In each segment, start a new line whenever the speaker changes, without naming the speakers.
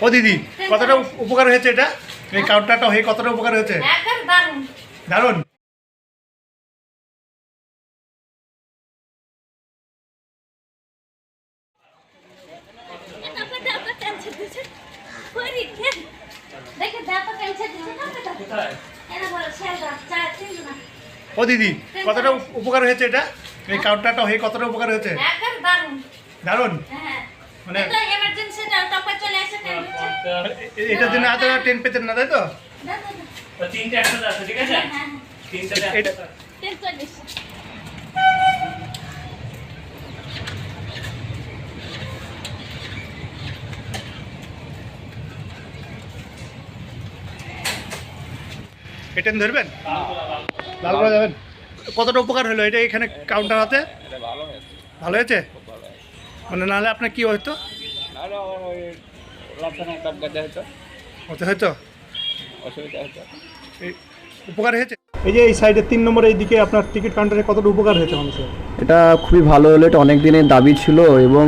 ও দিদি কতটা উপকার হয়েছে এটা? এই কাউন্টারটা হয়ে কতটা উপকার হয়েছে?
একবার দারুণ।
দারুণ?
এটা পে দাও টেনশন দিছে করি খেন দেখে দাও টেনশন দিছে না পেটা এরা বলে ছেলেরা চার তিনজন
ও দিদি কতটা উপকার হয়েছে এটা? এই কাউন্টারটা হয়ে কতটা উপকার হয়েছে?
দারুণ।
দারুণ।
হ্যাঁ
মানে-
দিচ্ছে
এ- এটার জন্য এত টেন পেতেন না তাই তো।
তিনটে একসাথে আছে ঠিক আছে?
হ্যাঁ হ্যাঁ
তিনটে
এটেন ধরবেন? লাল করা যাবেন? কতটা উপকার হলো এটা এখানে কাউন্টার হাতে? ভালো হয়েছে? মানে নাহলে আপনার কি হতো
হতে
হয়তো
অসুবিধা হতো
এই উপকার হয়েছে? এই যে এই সাইডে তিন নম্বর এই দিকে আপনার টিকিট কাউন্টারে কতটা উপকার হয়েছে মানুষের?
এটা খুবই ভালো হলো এটা অনেক দিনের দাবি ছিল এবং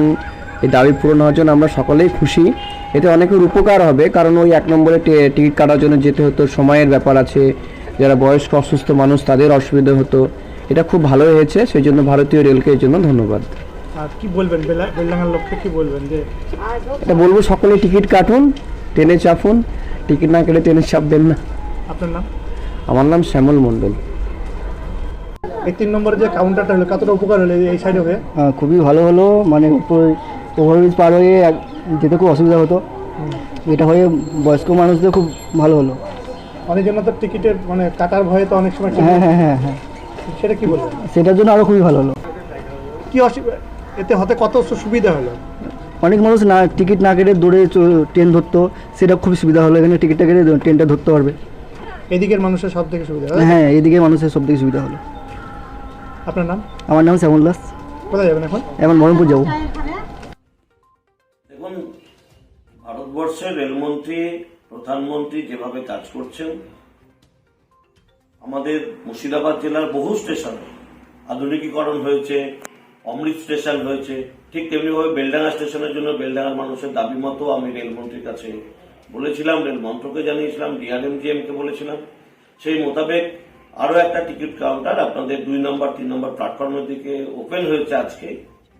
এই দাবি পূরণ হওয়ার জন্য আমরা সকলেই খুশি। এতে অনেকের উপকার হবে কারণ ওই এক নম্বরে টে- টিকিট কাটার জন্য যেতে হতো সময়ের ব্যাপার আছে যারা বয়স্ক অসুস্থ মানুষ তাদের অসুবিধা হতো। এটা খুব ভালো হয়েছে সেই জন্য ভারতীয় রেলকে এর জন্য ধন্যবাদ।
আর কি বলবেন? বেলা বেলডাঙ্গার লোককে কি বলবেন যে
এটা বলব সকলে টিকিট কাটুন ট্রেনে চাপুন। টিকিট না কেটে ট্রেনে চাপবেন না।
আপনার নাম?
আমার নাম শ্যামল মণ্ডল।
এই তিন নম্বরে যে কাউন্টারটা হলো কতটা উপকার হলো এই সাইডে হয়ে?
খুবই ভালো হলো মানে ওভারব্রিজ পার হয়ে যেতে খুব অসুবিধা হতো। এটা হয়ে বয়স্ক মানুষদের খুব ভালো হলো।
অনেকজন তো টিকিটের মানে কাটার ভয়ে তো অনেক সময়
হ্যাঁ হ্যাঁ হ্যাঁ হ্যাঁ।
সেটা কি বলব
সেটার জন্য আরও খুবই ভালো হলো।
কি অসুবিধা এতে হতে কত সুবিধা হলো?
অনেক মানুষ না টিকিট না কেটে দৌড়ে চ- ট্রেন ধরতো সেটা খুব সুবিধা হলো এখানে টিকিটটা কেটে ট্রেনটা ধরতে পারবে।
এদিকের মানুষের সব থেকে সুবিধা হয়।
হ্যাঁ এদিকে মানুষের সব থেকে সুবিধা হলো।
আপনার নাম?
আমার নাম শ্যামল দাস।
কোথায় যাবেন এখন?
এখন বহরমপুর যাব।
দেখুন ভারতবর্ষের রেলমন্ত্রী প্রধানমন্ত্রী যেভাবে কাজ করছেন আমাদের মুর্শিদাবাদ জেলার বহু স্টেশনে আধুনিকীকরণ হয়েছে অমৃত স্টেশন হয়েছে। ঠিক তেমনিভাবে বেলডাঙ্গা স্টেশনের জন্য বেলডাঙ্গার মানুষের দাবি মতো আমি রেলমন্ত্রীর কাছে বলেছিলাম রেল মন্ত্রকে জানিয়েছিলাম ডিআরএমজিএম কে বলেছিলাম। সেই মোতাবেক আরও একটা টিকিট কাউন্টার আপনাদের দুই নম্বর, তিন নম্বর প্ল্যাটফর্মের দিকে ওপেন হয়েছে আজকে।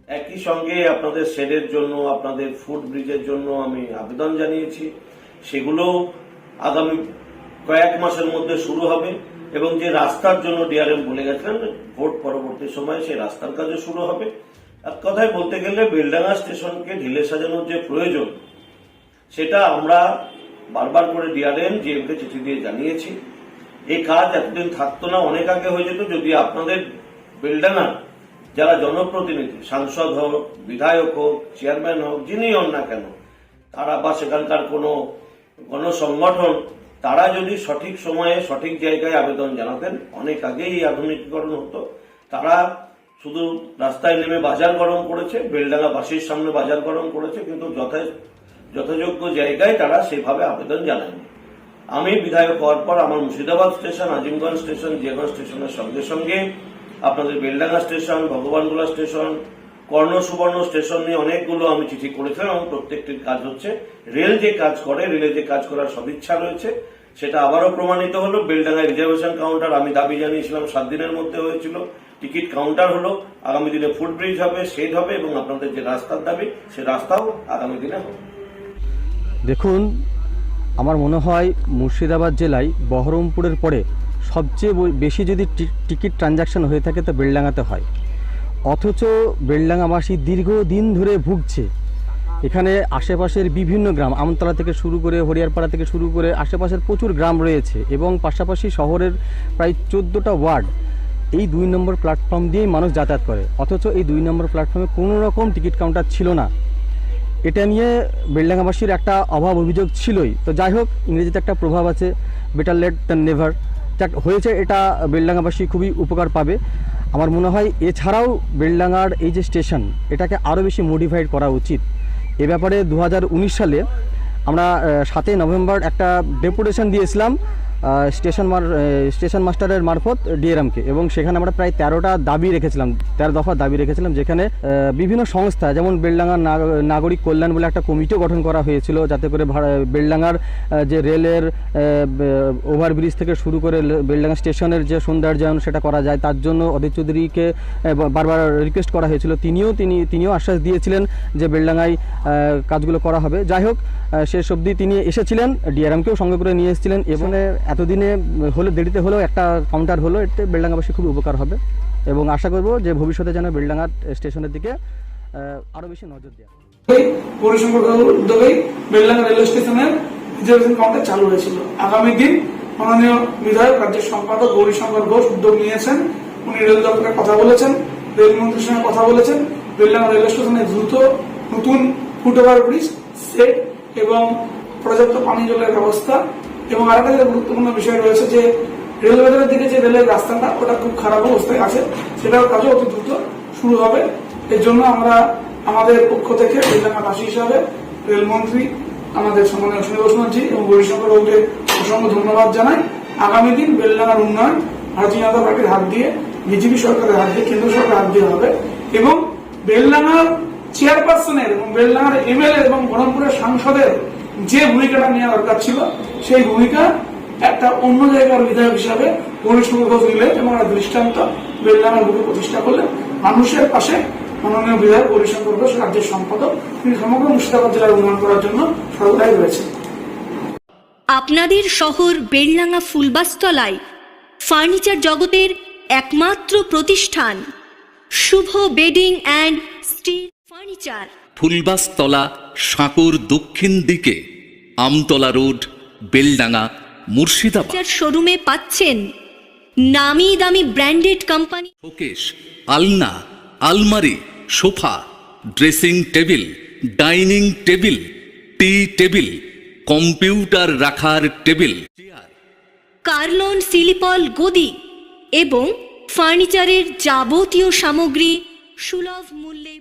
একই সঙ্গে আপনাদের শেডের জন্য, আপনাদের ফুড ব্রিজের জন্য আমি আবেদন জানিয়েছি। সেগুলো আগামী কয়েক মাসের মধ্যে শুরু হবে। এবং যে রাস্তার জন্য ডিআরএম বলে গেছিলেন, ভোট পরবর্তী সময়ে সেই রাস্তার কাজও শুরু হবে। এক কথায় বলতে গেলে, বেলডাঙ্গা স্টেশনকে ঢিলে সাজানোর যে প্রয়োজন, সেটা আমরা বারবার করে ডিআরএম জিএমকে চিঠি দিয়ে জানিয়েছি। এই কাজ এতদিন থাকতো না, অনেক আগে হয়ে যেত। যদি আপনাদের বেলডাঙ্গার যারা জনপ্রতিনিধি, সাংসদ হোক, বিধায়ক হোক, চেয়ারম্যান হোক, যিনি হন না কেন, তারা বা সেখানকার কোনো গণসংগঠন তারা যদি সঠিক সময়ে, সঠিক জায়গায় আবেদন জানাতেন, অনেক আগেই এই আধুনিকীকরণ হতো, তারা শুধু রাস্তায় নেমে বাজার গরম করেছে, বেলডাঙ্গা বাসির সামনে বাজার গরম করেছে, কিন্তু যথা- যথাযোগ্য জায়গায় তারা সেভাবে আবেদন জানায়নি। আমি বিধায়ক হওয়ার পর আমার মুর্শিদাবাদ স্টেশন, আজিমগঞ্জ স্টেশন, জিয়াগঞ্জ স্টেশনের সঙ্গে সঙ্গে আপনাদের Beldanga station, Bhagwangola station Karna Subarna station নিয়ে অনেকগুলো আমি চিঠি করেছিলাম, এবং প্রত্যেকটির কাজ হচ্ছে রেল যে কাজ করে, রেলে যে কাজ করার সদিচ্ছা রয়েছে, সেটা আবারও প্রমাণিত হলো। বেলডাঙ্গা রিজার্ভেশন কাউন্টার, আমি দাবি জানিয়েছিলাম, সাত দিনের মধ্যে হয়েছিল। টিকিট কাউন্টার হলো, আগামী দিনে ফুড ব্রিজ হবে, শেড হবে, এবং আপনাদের যে রাস্তার দাবি, সে রাস্তাও আগামী দিনে হবে।
দেখুন, আমার মনে হয় মুর্শিদাবাদ জেলায় বহরমপুরের পরে সবচেয়ে বেশি যদি টিকিট ট্রানজাকশন হয়ে থাকে, তো বেলডাঙ্গাতে হয়। অথচ বেলডাঙ্গাবাসী দীর্ঘদিন ধরে ভুগছে। এখানে আশেপাশের বিভিন্ন গ্রাম, আমতলা থেকে শুরু করে হরিয়ারপাড়া থেকে শুরু করে আশেপাশের প্রচুর গ্রাম রয়েছে এবং পাশাপাশি শহরের প্রায় চোদ্দোটা ওয়ার্ড এই দুই নম্বর প্ল্যাটফর্ম দিয়েই মানুষ যাতায়াত করে। অথচ এই দুই নম্বর প্ল্যাটফর্মে কোনো রকম টিকিট কাউন্টার ছিল না। এটা নিয়ে বেলডাঙ্গাবাসীর একটা অভাব অভিযোগ ছিলই। তো যাই হোক, ইংরেজিতে একটা প্রভাব আছে বেটার লেট দ্যান নেভার হয়েছে এটা বেলডাঙ্গাবাসী খুবই উপকার পাবে। আমার মনে হয় এছাড়াও বেলডাঙ্গার এই যে স্টেশন, এটাকে আরও বেশি মডিফাইড করা উচিত। এ ব্যাপারে দু হাজার উনিশ সালে আমরা সাতই নভেম্বর একটা ডেপুটেশন দিয়েছিলাম। স্টেশন মার স্টেশন মাস্টারের মারফত ডিএরএমকে। এবং সেখানে আমরা প্রায় তেরোটা দাবি রেখেছিলাম, তেরো দফা দাবি রেখেছিলাম, যেখানে বিভিন্ন সংস্থা, যেমন বেলডাঙ্গা নাগ- নাগরিক কল্যাণ বলে একটা কমিটিও গঠন করা হয়েছিল, যাতে করে বেলডাঙ্গার যে রেলের ওভারব্রিজ থেকে শুরু করে বেলডাঙ্গা স্টেশনের যে সৌন্দর্যায়ন সেটা করা যায়, তার জন্য অদিত চৌধুরীকে বারবার রিকোয়েস্ট করা হয়েছিল। তিনিও, তিনি, তিনিও আশ্বাস দিয়েছিলেন যে বেলডাঙ্গায় কাজগুলো করা হবে। যাই হোক শেষ অবধি তিনি এসেছিলেন ডিআরএমকেও সঙ্গে করে নিয়ে এসেছিলেন এবং এতদিনে হলে, দেরিতে হলেও একটা কাউন্টার হলো, এতে বেলডাঙ্গাবাসী খুব উপকার হবে। এবং আশা করব যে ভবিষ্যতে যেন বেলডাঙ্গা স্টেশনের দিকে আরও বেশি নজর দেওয়া
বাবুর উদ্যোগেই বেলডাঙ্গা রেলওয়ে স্টেশনের রিজার্ভেশন কাউন্টার চালু হয়েছিল। আগামী দিন মাননীয় বিধায়ক, রাজ্যের সম্পাদক গৌরীশঙ্কর ঘোষ উদ্যোগ নিয়েছেন। উনি রেল দপ্তরের কথা বলেছেন রেলমন্ত্রীর সঙ্গে কথা বলেছেন। বেলডাঙ্গা রেলওয়ে স্টেশনে দ্রুত নতুন ফুট ওভার ব্রিজ সেট এবং পর্যাপ্ত পানি জলের ব্যবস্থা এবং আরেকটা যেটা গুরুত্বপূর্ণ বিষয় রয়েছে যে রেলওয়ের দিকে যে রেলের রাস্তাটা, ওটা খুব খারাপ অবস্থায় আছে। সেটার কাজও অতি দ্রুত শুরু হবে। এর জন্য আমরা আমাদের পক্ষ থেকে বেলডাঙ্গাবাসী হিসাবে রেলমন্ত্রী, আমাদের সম্মানীয় সুনীল বসুমানজি এবং গৌরীশঙ্কর বাবুকে অসংখ্য ধন্যবাদ জানাই। আগামী দিন বেলডাঙ্গার উন্নয়ন ভারতীয় জনতা পার্টির হাত দিয়ে, বিজেপি সরকারের হাত দিয়ে, কেন্দ্র সরকারের হাত দিয়ে হবে। এবং বেলডাঙ্গার চেয়ারপারসনের এবং বেলডাঙ্গার এমএলএ এবং বহরমপুরের সাংসদের যে ভূমিকাটা নেওয়া দরকার ছিল সেই ভূমিকা একটা অন্য জায়গার বিধায়ক হিসাবে ঘোষ নিলেন এবং একটা দৃষ্টান্ত বেলডাঙ্গার বুকে প্রতিষ্ঠা করলেন মানুষের পাশে মাননীয় বিধায়ক গৌরীশঙ্কর ঘোষ রাজ্যের সম্পাদক তিনি সমগ্র মুর্শিদাবাদ জেলার উন্নয়ন করার জন্য সর্বদাই রয়েছে
আপনাদের শহর বেলডাঙ্গা ফুলবাস্তলায় ফার্নিচার জগতের একমাত্র প্রতিষ্ঠান Shubho bedding and steel furniture.
Phulbastala সাঁকুর দক্ষিণ দিকে। আমতলা রোড বেলডাঙ্গা মুর্শিদাবাদ।
শোরুমে পাচ্ছেন নামি দামি ব্র্যান্ডেড কোম্পানি
শোকেশ আলনা আলমারি sofa dressing table dining table T table computer রাখার টেবিল চেয়ার
কার্লন সিলিপল গদি এবং ফার্নিচারের যাবতীয় সামগ্রী সুলভ মূল্যে